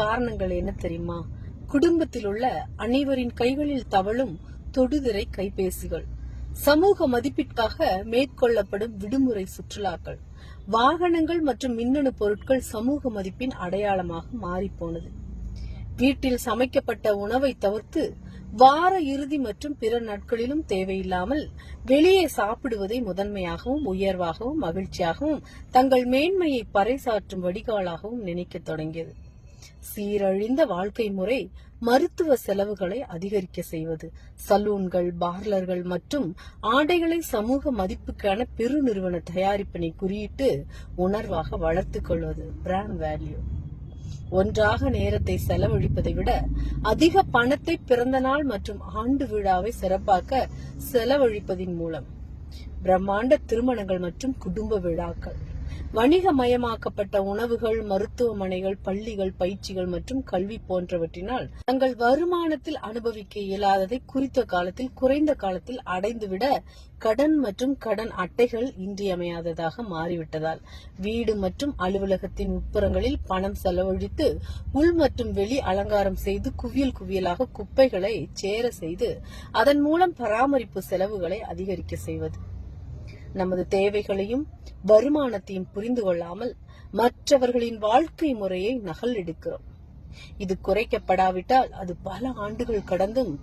காரணங்கள் என்ன தெரியுமா? குடும்பத்தில் உள்ள அனைவரின் கைகளில் தவழும் தொடுதிரை கைபேசிகள். சமூக மதிப்பிற்காக மேற்கொள்ளப்படும் விடுமுறை சுற்றுலாக்கள். வாகனங்கள் மற்றும் மின்னணு பொருட்கள் சமூக மதிப்பின் அடையாளமாக மாறிப்போனது. வீட்டில் சமைக்கப்பட்ட உணவை தவிர்த்து வார இறுதி மற்றும் பிற நாட்களிலும் தேவையில்லாமல் வெளியே சாப்பிடுவதை முதன்மையாகவும் உயர்வாகவும் மகிழ்ச்சியாகவும் தங்கள் மேன்மையை பறைசாற்றும் வடிகாலாகவும் நினைக்கத் தொடங்கியது. சீரழிந்த வாழ்க்கை முறை மருத்துவ செலவுகளை அதிகரிக்க செய்வது. சலூன்கள் பார்லர்கள் மற்றும் ஆடைகளை சமூக மதிப்புக்கான பெருநிறுவன தயாரிப்பினை குறியிட்டு உணர்வாக வளர்த்துக் கொள்வது பிராண்ட் வேல்யூ ஒன்றாக நேரத்தை செலவழிப்பதை விட அதிக பணத்தை பிறந்த நாள் மற்றும் ஆண்டு விழாவை சிறப்பாக்க செலவழிப்பதின் மூலம் பிரம்மாண்ட திருமணங்கள் மற்றும் குடும்ப விழாக்கள். வணிகமயமாக்கப்பட்ட உணவுகள் மருத்துவமனைகள் பள்ளிகள் பயிற்சிகள் மற்றும் கல்வி போன்றவற்றினால் தங்கள் வருமானத்தில் அனுபவிக்க இயலாததை குறித்த காலத்தில் குறைந்த காலத்தில் அடைந்துவிட கடன் மற்றும் கடன் அட்டைகள் இன்றியமையாததாக மாறிவிட்டதால் வீடு மற்றும் அலுவலகத்தின் உட்புறங்களில் பணம் செலவழித்து உள் மற்றும் வெளி அலங்காரம் செய்து குவியல் குவியலாக குப்பைகளை சேர செய்து அதன் மூலம் பராமரிப்பு செலவுகளை அதிகரிக்க செய்வது. நமது தேவைகளையும் வருமானத்தையும் புரிந்து கொள்ளாமல் மற்றவர்களின் வாழ்க்கை முறையை நகல் எடுக்கிறோம். இது குறைக்கப்படாவிட்டால் அது பல ஆண்டுகள் கடந்தும்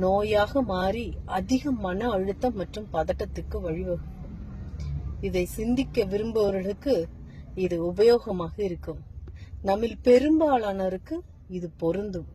நோயாக மாறி அதிக மன அழுத்தம் மற்றும் பதட்டத்துக்கு வழிவகுக்கும். இதை சிந்திக்க விரும்புபவர்களுக்கு இது உபயோகமாக இருக்கும். நம்மில் பெரும்பாலானோருக்கு இது பொருந்தும்.